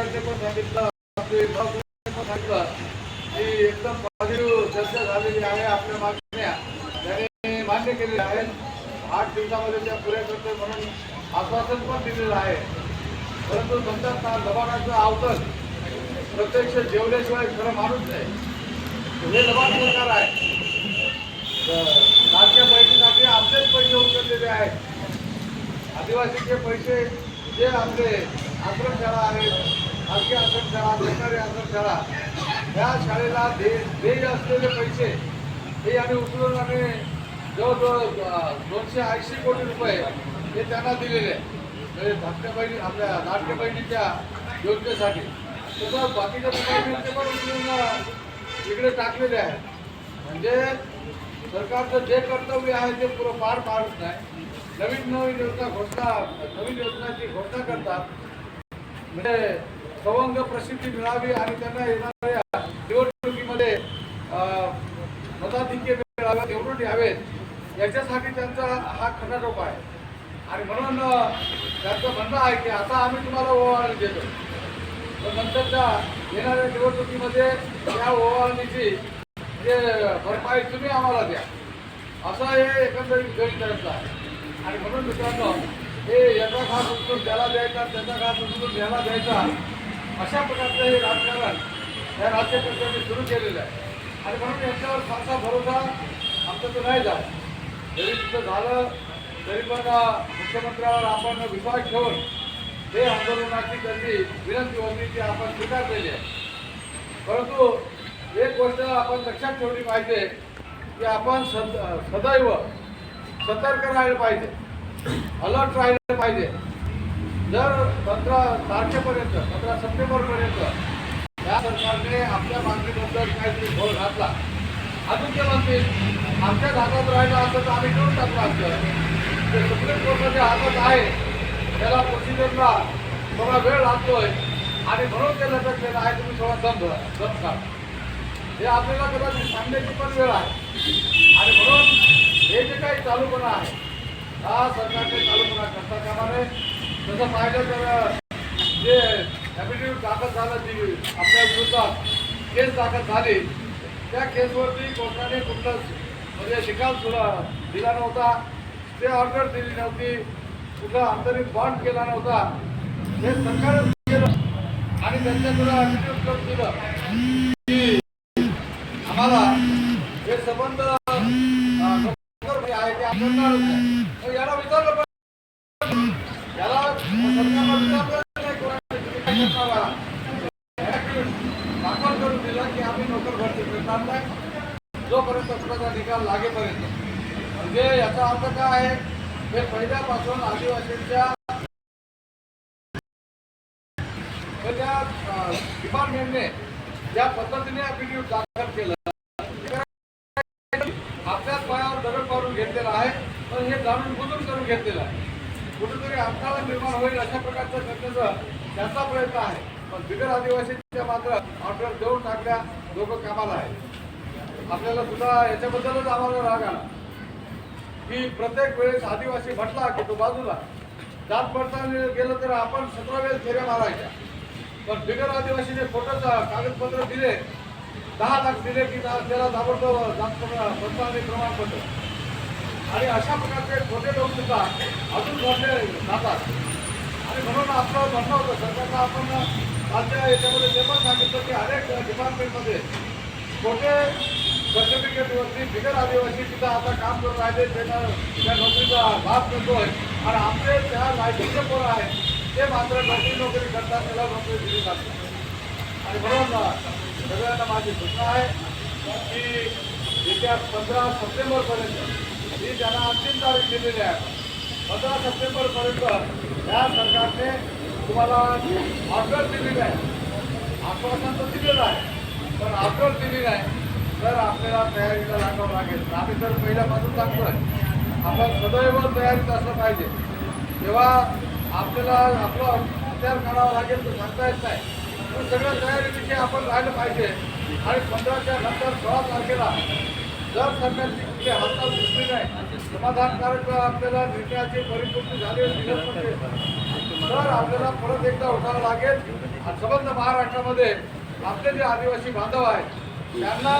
सरकारने पण सांगितलं आपले विभागाने पण सांगितलं की एकदम पॉझिटिव्ह चर्चा झालेली आहे आपल्या मागण्या त्याने मान्य केलेल्या आहेत आठ दिवसामध्ये त्या पुऱ्या करते म्हणून आश्वासन पण दिलेलं आहे परंतु म्हणतात ना लबाडाचं आवतन प्रत्यक्ष जेवल्याशिवाय खरं माणूस नाही हे लबाड सरकार आहे लाडक्या पैशासाठी आपलेच पैसे उचललेले आहेत आदिवासीचे पैसे जे आपले आश्रमशाळा आहेत खाजगी आश्रमशाळा सरकारी आश्रमशाळा त्या शाळेला दे देय असलेले पैसे हे आणि उचलून आणि जवळजवळ दोनशे ऐंशी कोटी रुपये हे त्यांना दिलेले आहे. म्हणजे धाकट्या बहिणी आपल्या लाडक्या बहिणीच्या योजनेसाठी. तसं बाकीच्या बहिणींचे पण उचलून इकडे टाकलेले आहे म्हणजे सरकारचं जे कर्तव्य आहे ते पुरं पार पाडत नाही. नवीन नवीन योजना घोषणा नवीन योजनाची घोषणा करतात. म्हणजे सवंग प्रसिद्धी मिळावी आणि त्यांना येणाऱ्या निवडणुकीमध्ये मताधिक्य मिळावे निवडून यावेत याच्यासाठी त्यांचा हा खटाटोप आहे. आणि म्हणून त्यांचं म्हणणं आहे की आता आम्ही तुम्हाला ओवाळणी देतो. तर नंतरच्या येणाऱ्या निवडणुकीमध्ये या ओवाळणीची जे भरपाई तुम्ही आम्हाला द्या. असं हे एकंदरीत गणित आहे. आणि म्हणून मित्रांनो हे याचा घास उचलून त्याला द्यायचा त्याचा घास उचलून द्यायला द्यायचा अशा प्रकारचं हे राजकारण या राज्यकर्त्यांनी सुरू केलेलं आहे. आणि म्हणून याच्यावर फारसा भरोसा आमचा तो नाही झाला. जरी तिथं झालं तरी पण मुख्यमंत्र्यावर आपण विश्वास ठेवून हे आंदोलनाची त्यांची विनंती होती ती आपण स्वीकारलेली आहे. परंतु एक गोष्ट आपण लक्षात ठेवली पाहिजे की आपण सद सदैव सतर्क राहिलं पाहिजे. अलर्ट राहिलं पाहिजे. जर पंधरा तारखेपर्यंत पंधरा सप्टेंबरपर्यंत या सरकारने आपल्या मागणीबद्दल काहीतरी घोळ घातला. अजून ते म्हणतील आमच्या हातात राहिलं असं तर आम्ही करून टाकलं असतं ते सुप्रीम कोर्टाच्या हातात आहे त्याला प्रोसिजरला थोडा वेळ लागतोय आणि म्हणून ते लटकलेलं आहे तुम्ही थोडा दम दम काढा. हे आपल्याला कदाचित सांगण्याची पण वेळ आहे. आणि म्हणून हे जे काही चालूपणा आहे हा सरकारने चालूपणा करता कामा नये. तसं पाहिलं तर जे ॲफिडेव्हिट दाखल झालं जी आपल्या विरोधात केस दाखल झाली. त्या केसवरती कोर्टाने कुठलंच म्हणजे शिकाल सुद्धा दिला नव्हता. ते ऑर्डर दिली नव्हती. कुठला अंतरिम बॉन्ड केला नव्हता. हे सरकारच केलं आणि त्यांच्याकडे ॲफिडेव्हिट करून दिलं. की आम्हाला हे संबंध अं, नोकर जे आहे ते आपल्यालाच नाही. मग याला विचारलं पण याला सरकारला विचारलं नाही कोणाला, तुम्ही काय करणार आहात? Affidavit दाखल करून दिलं की आम्ही नोकर भरती करणार नाही जोपर्यंत कुणाचा निकाल लागेपर्यंत. म्हणजे याचा अर्थ काय आहे? हे पहिल्यापासून आदिवासींच्या डिपार्टमेंटने ज्या पद्धतीने ॲफिडेव्हिट दाखल केलं आपल्याच पायावर दगड पाडून घेतलेला आहे पण हे जाणून बुजून करून घेतलेलं आहे. कुठेतरी अडथळा निर्माण होईल अशा प्रकारचं करण्याचा त्याचा प्रयत्न आहे. पण बिगर आदिवासींच्या मात्र ऑर्डर देऊन टाकल्या लोक कामाला आहेत. आपल्याला सुद्धा याच्याबद्दलच आम्हाला राग आला. की प्रत्येक वेळेस आदिवासी म्हटला की तो बाजूला. जात पडताना गेलं तर आपण सतरा वेळेस फेऱ्या मारायच्या. पण बिगर आदिवासीने खोटं कागदपत्र दिले. दहा लाख दिले की त्याला ताबडतोब जात पडताळणी प्रमाणपत्र. आणि अशा प्रकारचे खोटे लोक सुद्धा अजून भरले जातात. आणि म्हणून आपलं म्हणणं होतं सरकारला आपण आजच्या याच्यामध्ये ते पण सांगितलं की अनेक डिपार्टमेंटमध्ये खोटे सर्टिफिकेटवरती बिगर आदिवासी तिथं आता काम करून राहिले त्यांना त्या नोकरीचा लाभ मिळतोय. आणि आपले त्या लायसन्सचे पोरं आहेत ते मात्र नोकरी नोकरी करतात त्याला नोकरी दिली जाते. आणि म्हणून सगळ्यांना माझी सूचना आहे. की येत्या पंधरा सप्टेंबरपर्यंत ही त्यांना अंतिम तारीख दिलेली आहे पंधरा सप्टेंबरपर्यंत या सरकारने तुम्हाला ऑर्डर दिलेली आहे. आश्वासन तर दिलेलं आहे पण ऑर्डर दिली नाही तर आपल्याला तयारीला लागावं लागेल आम्ही तर पहिल्यापासून सांगतो आहे आपण सदैव तयारीत असलं पाहिजे. तेव्हा आपल्याला आपलं विचार करावा लागेल तर सांगता येत नाही. पण सगळ्या तयारीविषयी आपण राहिलं पाहिजे. आणि पंधराच्या नंतर सोळा तारखेला जर सरकारची कुठली हालचाल दिसली नाही समाधानकारक आपल्याला निर्णयाची परिपूर्ती झाली तर आपल्याला परत एकदा उठावं लागेल. आणि संबंध महाराष्ट्रामध्ये आपले जे आदिवासी बांधव आहेत त्यांना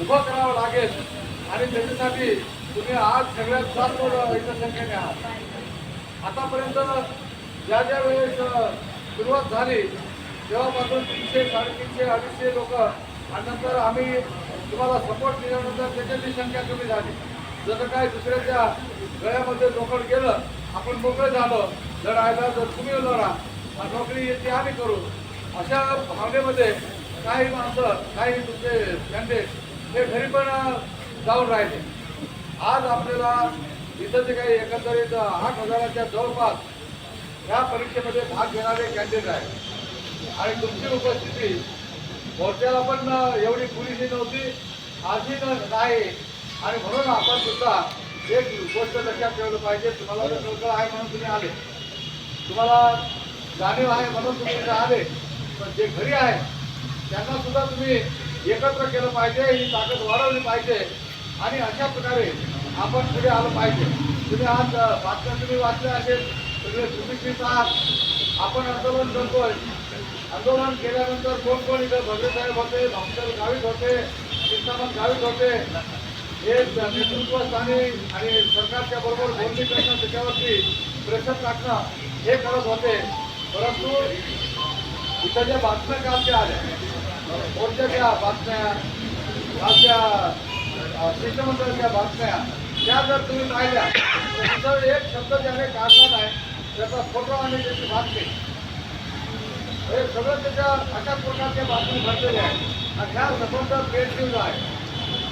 उभं करावं लागेल. आणि त्याच्यासाठी तुम्ही आज सगळ्यात जास्त इथं संख्येने आहात. आतापर्यंत ज्या ज्या वेळेस सुरुवात झाली तेव्हापासून तीनशे साडेतीनशे अडीचशे लोक आणि नंतर आम्ही तुम्हाला सपोर्ट दिल्यानंतर त्याच्याची संख्या कमी झाली. जसं काय दुसऱ्याच्या गळ्यामध्ये लोकड गेलं आपण मोकळे झालो लढायला जर तुम्ही लढा नोकरी येते आम्ही करू. अशा भावनेमध्ये काही माणसं काही तुमचे कॅन्डिडेट हे घरी पण जाऊन राहिले. आज आपल्याला इथं जे काही एकंदरीत आठ हजाराच्या जवळपास या परीक्षेमध्ये भाग घेणारे कॅन्डिडेट आहेत. आणि तुमची उपस्थिती मोर्चाला पण एवढी पुरेशी नव्हती आधी नाही. आणि म्हणून आपण सुद्धा एक गोष्ट लक्षात ठेवलं पाहिजे तुम्हाला जर कळकळ आहे म्हणून तुम्ही आले. तुम्हाला जाणीव आहे म्हणून तुम्ही आले. पण जे घरी आहे त्यांना सुद्धा तुम्ही एकत्र केलं पाहिजे ही ताकद वाढवली पाहिजे आणि अशा प्रकारे आपण पुढे आलं पाहिजे. तुम्ही आज बातम्या तुम्ही वाचल्या असेल सगळे सुशिक्षित आहात. आपण आंदोलन करतोय. आंदोलन केल्यानंतर कोण कोण इथं भगवे साहेब होते भामसर गावीत होते चिंतामण गावीत होते हे नेतृत्वस्थानी आणि सरकारच्या बरोबर बोलणी करणं त्याच्यावरती प्रेशर टाकणं हे करत होते. परंतु इथं ज्या बातम्या कालच्या आल्या मोर्चाच्या बातम्या कालच्या शिष्टमंडळाच्या बातम्या त्या जर तुम्ही पाहिल्या तर तिथं एक शब्द ज्याने काढला नाही त्याचा फोटो आणि त्याची बातमी. हे सगळं त्याच्या अशा प्रकारच्या बातमी भरलेल्या आहेत. आणि ह्या संबंध पेड न्यूज आहे.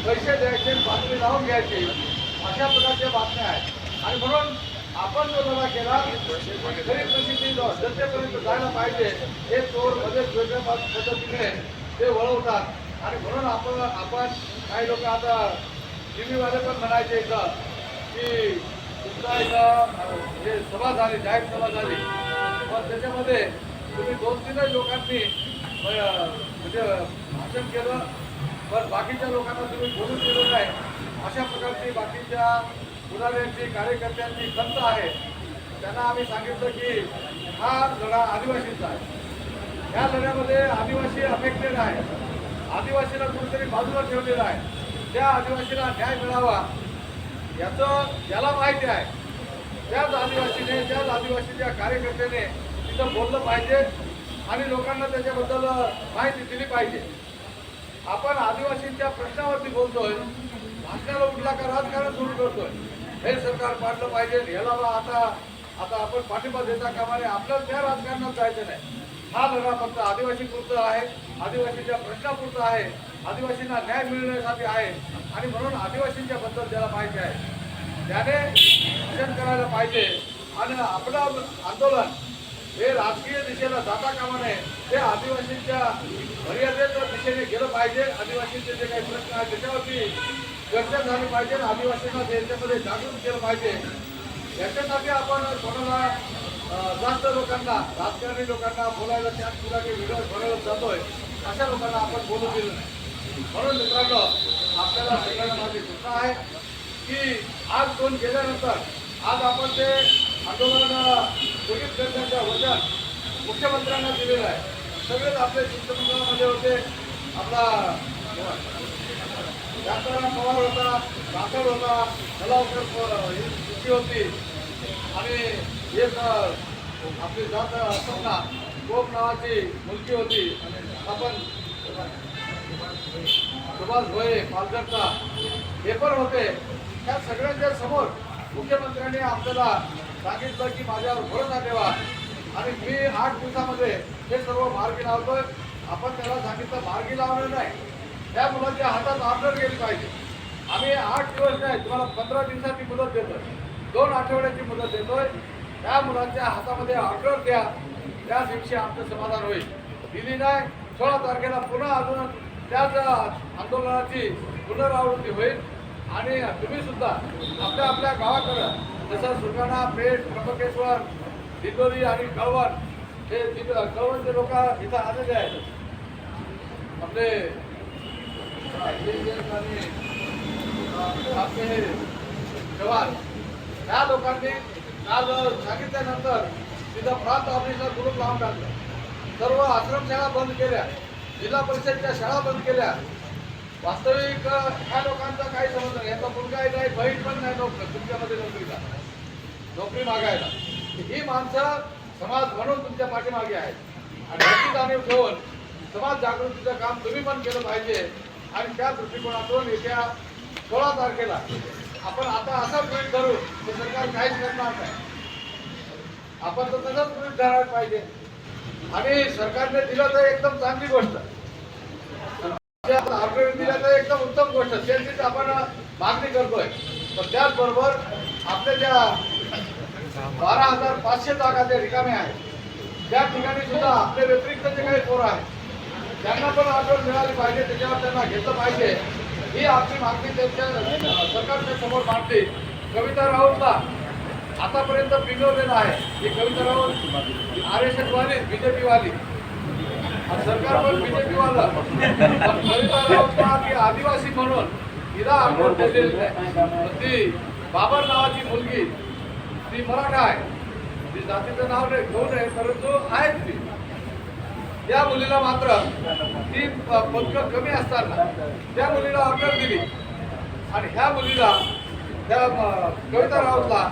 पैसे द्यायचे बातमी लावून घ्यायची. अशा प्रकारच्या बातम्या आहेत. आणि म्हणून आपण जो लढा केला गरीब प्रसिद्धी जनतेपर्यंत जायला पाहिजे हे चोर मध्येच वेगळ्या पद्धतीने ते वळवतात. आणि म्हणून आपण आपण काही लोक आता टीव्हीवाले पण म्हणायचे इथं की तुमचा इथं हे सभा झाली जाहीर सभा झाली पण त्याच्यामध्ये तुम्ही दोन तीनच लोकांनी म्हणजे भाषण केलं पण बाकीच्या लोकांना तुम्ही बोलून दिलं नाही. अशा प्रकारची बाकीच्या पुढाऱ्यांची कार्यकर्त्यांची खंत आहे. त्यांना आम्ही सांगितलं की हा लढा आदिवासींचा आहे. या लढ्यामध्ये आदिवासी अफेक्टेड आहे. आदिवासीला कुठेतरी बाजूला ठेवलेला आहे. त्या आदिवासीला न्याय मिळावा याचं याला माहिती आहे. त्याच आदिवासीने त्याच आदिवासीच्या कार्यकर्त्याने तिथं बोललं पाहिजे आणि लोकांना त्याच्याबद्दल माहिती दिली पाहिजे. आपण आदिवासींच्या प्रश्नावरती बोलतोय भाषणाला उठला का राजकारण सुरू करतोय. हे सरकार पाडलं पाहिजे याला आता आता आपण पाठिंबा देता कामाने आपल्याला त्या राजकारणात जायचं नाही. हा लढा फक्त आदिवासी पुरता आहे आदिवासीच्या प्रश्नापुरता आहे आदिवासींना न्याय मिळण्यासाठी आहे. आणि म्हणून आदिवासींच्या बद्दल ज्याला माहिती आहे त्याने रक्षण करायला पाहिजे. आणि आपलं आंदोलन हे राजकीय दिशेला जाता कामा नये. ते आदिवासींच्या मर्यादेच्या दिशेने गेलं पाहिजे. आदिवासींचे जे काही प्रश्न आहेत त्याच्यावरती चर्चा झाली पाहिजे. आदिवासींना त्यांच्यामध्ये जागृत केलं पाहिजे. याच्यासाठी आपण कोणाला जास्त लोकांना राजकारणी लोकांना बोलायला त्या तुला काही व्हिडिओ बनवत जातोय अशा लोकांना आपण बोलू दिलं नाही. म्हणून मित्रांनो आपल्याला सगळ्यांना माझी सूचना आहे की आज दोन गेल्यानंतर आज आपण ते आंदोलन पोलीस करण्याचं वचन मुख्यमंत्र्यांना दिलेलं आहे. सगळेच आपले शिष्टमंडळामध्ये होते. आपला शांताराम पवार होता राठोड होता कलावकर होती आणि एक तर आपली जात असताना कोप नावाची मुलगी होती. आपण सुभाष भोये पालघरचा. हे पण होते. त्या सगळ्यांच्या समोर मुख्यमंत्र्यांनी आपल्याला सांगितलं की माझ्यावर भरोसा ठेवा आणि मी आठ दिवसामध्ये हे सर्व मार्गी लावतोय. आपण त्याला सांगितलं मार्गी लावणं नाही. त्या मुलाच्या हातात ऑर्डर गेली पाहिजे. आम्ही आठ दिवस नाही तुम्हाला पंधरा दिवसाची मुदत देतो दोन आठवड्याची मुदत देतोय. त्या मुलांच्या हातामध्ये ऑर्डर द्या. त्या दिवशी आमचं समाधान होईल. दिली नाही सोळा तारखेला पुन्हा अजून त्याच आंदोलनाची पुनरावृत्ती होईल. आणि तुम्ही सुद्धा आपल्या आपल्या गावाकडं जसं सुरगाणा पेठ त्र्यंबकेश्वर दिंडोरी आणि कळवण हे कळवणचे लोक इथं आलेले आहेत. आपले आणि आपले हे जवान त्या लोकांनी काल सांगितल्यानंतर तिथं प्रांत ऑफिसला ग्रुप लावून टाकलं सर्व आश्रमशाळा बंद केल्या जिल्हा परिषदच्या शाळा बंद केल्या. वास्तविक ह्या लोकांचा काही समज नाही. याचा मुलगा नाही बहीण पण नाही नोकरी तुमच्यामध्ये नोकरीला. नोकरी मागायला. ही माणसं समाज म्हणून तुमच्या पाठीमागे आहेत. आणि याची जाणीव ठेवून समाज जागृतीचं काम तुम्ही पण केलं पाहिजे. आणि त्या दृष्टिकोनातून येत्या सोळा तारखेला आपण आता असं गृहीत धरू की सरकार काहीच करणार नाही. आपण तर तसंच गृहीत धरायला पाहिजे. आणि सरकारने दिलं तर एकदम चांगली गोष्ट. दिलं तर एकदम उत्तम गोष्ट. त्याचीच आपण मागणी करतोय. पण त्याचबरोबर आपल्या ज्या बारा हजार पाचशे जागा ज्या रिकाम्या आहेत त्या ठिकाणी सुद्धा आपल्या व्यतिरिक्त जे काही पोरं आहेत त्यांना पण आठवण मिळाली पाहिजे. त्याच्यावर त्यांना घेतलं पाहिजे. ही आपली मागणी त्यांच्या सरकारच्या समोर मांडली कविता राऊतला आतापर्यंत पिंगवलेलं आहे. ही कविता राऊत आर एस एसवाली सरकार पण बीजेपी वाला कविता राऊतला ती आदिवासी म्हणून तिला आठवण दिलेली आहे ती बाबर नावाची मुलगी ती मराठा आहे. ती जातीचं नाव नाही घेऊ नये परंतु आहे ती. त्या मुलीला मात्र ती पदक कमी असताना त्या मुलीला ऑर्डर दिली. आणि ह्या मुलीला त्या कविता राऊतला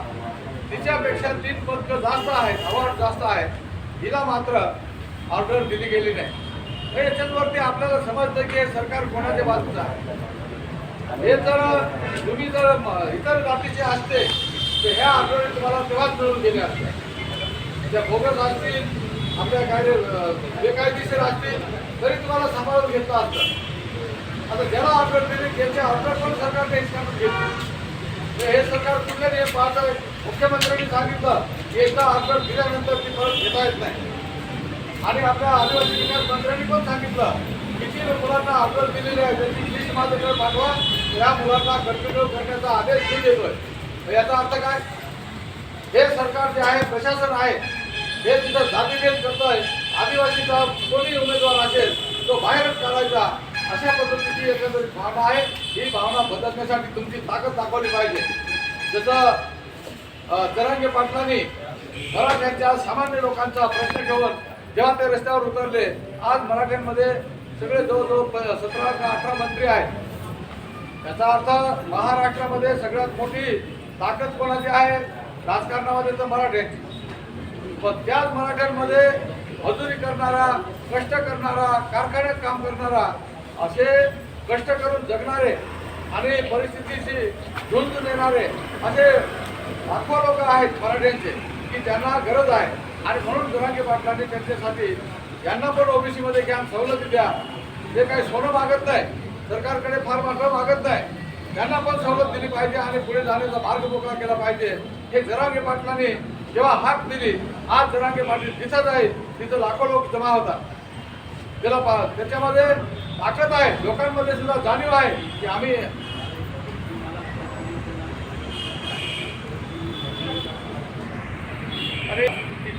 तिच्यापेक्षा तीन पदकं जास्त आहेत अवॉर्ड जास्त आहेत. हिला मात्र ऑर्डर दिली गेली नाही. याच्यावरती आपल्याला समजतं की हे सरकार कोणाच्या बाजूचं आहे? हे जर तुम्ही जर म- इतर जातीचे असते तर ह्या आठवडे तुम्हाला तेव्हाच मिळून गेले असते त्या भोगस असतील आपल्या काय बेकायदेशीर असतील तरी तुम्हाला सांभाळून घेतलं असतं. आता ज्याला ऑर्डर दिली त्याचे ऑर्डर पण सरकारने हिसकावून घेतली. तर हे सरकार कुठल्या हे पाहत आहे मुख्यमंत्र्यांनी सांगितलं की एकदा ऑर्डर दिल्यानंतर ती परत घेता येत नाही. आणि आपल्या आदिवासी विकास मंत्र्यांनी पण सांगितलं किती मुलांना ऑर्डर दिलेले आहे त्यांची लिस्ट माझ्याकडे पाठवा त्या मुलांना कंटिन्यू करण्याचा आदेश मी देतोय. याचा अर्थ काय? हे सरकार जे आहे प्रशासन आहे हे तिथं जातीभेद करतोय आदिवासीचा कोणी उमेदवार असेल तो बाहेरच काढायचा. अशा पद्धतीची एकंदरीत भावना आहे. ही भावना बदलण्यासाठी तुमची ताकद दाखवली पाहिजे. जसं तरंगे जरांगे पाटलांनी मराठ्यांच्या सामान्य लोकांचा प्रश्न घेऊन जेव्हा ते रस्त्यावर उतरले आज मराठ्यांमध्ये सगळे जवळजवळ प- सतरा का अठरा मंत्री आहेत. याचा अर्थ महाराष्ट्रामध्ये सगळ्यात मोठी ताकद कोणाची आहे? राजकारणामध्ये तर मराठ्यांची पण त्याच मराठ्यांमध्ये मजुरी करणारा कष्ट करणारा कारखान्यात काम करणारा असे कष्ट करून जगणारे आणि परिस्थितीशी झुंज देणारे असे लाखो लोक आहेत मराठ्यांचे की त्यांना गरज आहे. आणि म्हणून दुरांगे पाटलांनी त्यांच्यासाठी यांना पण ओबीसीमध्ये घ्या सवलती द्या. ते काही सोनं मागत नाही सरकारकडे फार मात्र मागत नाही. त्यांना पण सवलत दिली पाहिजे आणि पुढे जाण्याचा मार्ग मोकळा केला पाहिजे. हे जरांगे पाटलांनी जेव्हा हाक दिली आज जरांगे पाटील तिथं जाईल तिथं लाखो लोक जमा होतात. त्याला पा- त्याच्यामध्ये ताकद आहे. लोकांमध्ये सुद्धा जाणीव आहे की आम्ही आणि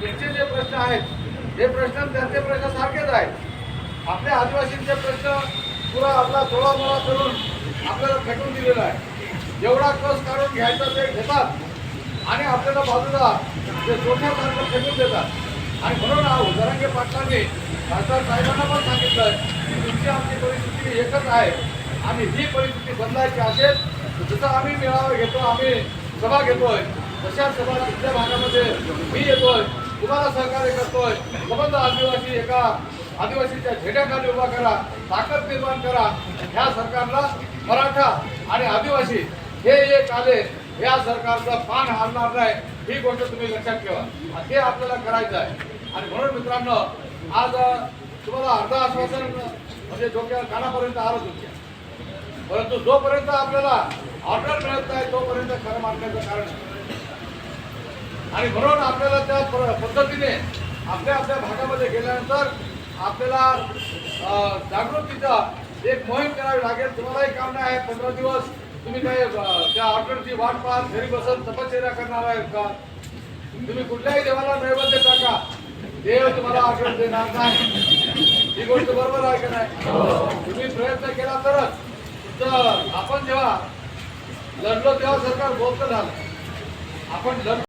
त्यांचे जे प्रश्न आहेत हे प्रश्न त्यांचे प्रश्न सारखेच आहेत. आपल्या आदिवासींचे प्रश्न पुरा आपला थोडा मोळा करून आपल्याला फेकून दिलेला आहे. जेवढा कस काढून घ्यायचा ते घेतात आणि आपल्याला बाजूला ते सोडण्यासारखं फेकून देतात. आणि म्हणून हा उदरंगे पाटलांनी खासदार साहेबांना पण सांगितलं की तुमची आमची परिस्थिती एकच आहे आणि ही परिस्थिती बदलायची असेल जसं आम्ही मेळावा घेतो आम्ही सभा घेतोय तशा सभा तिथल्या भागामध्ये मी येतोय तुम्हाला सहकार्य करतोय संबंध आदिवासी एका आदिवासीच्या झेड्याखाली उभा करा ताकद निर्माण करा. ह्या सरकारला मराठा आणि आदिवासी हे एक आले या सरकारचं पान हारणार नाही. ही गोष्ट तुम्ही लक्षात ठेवा. ते आपल्याला करायचं आहे. आणि म्हणून मित्रांनो आज तुम्हाला अर्ध आश्वासन म्हणजे डोक्या कानापर्यंत आलं तुमच्या परंतु जोपर्यंत आपल्याला ऑर्डर मिळत नाही तोपर्यंत खरं मानण्याचं कारण आणि म्हणून आपल्याला त्या प- पद्धतीने आपल्या आपल्या भागामध्ये गेल्यानंतर आपल्याला जागृतीचा एक मोहीम करावी लागेल. तुम्हालाही काम नाही आहे पंधरा दिवस. तुम्ही काय त्या ऑर्डरची वाट पाहत घरी बसत तपश्चर्या करणार आहे का? तुम्ही कुठल्याही देवाला नैवेद्य टाका. देव तुम्हाला ऑर्डर देणार नाही. ही गोष्ट बरोबर आहे का नाही? तुम्ही प्रयत्न केला तरच. तर आपण जेव्हा लढलो तेव्हा सरकार बोलत झालं. आपण लढ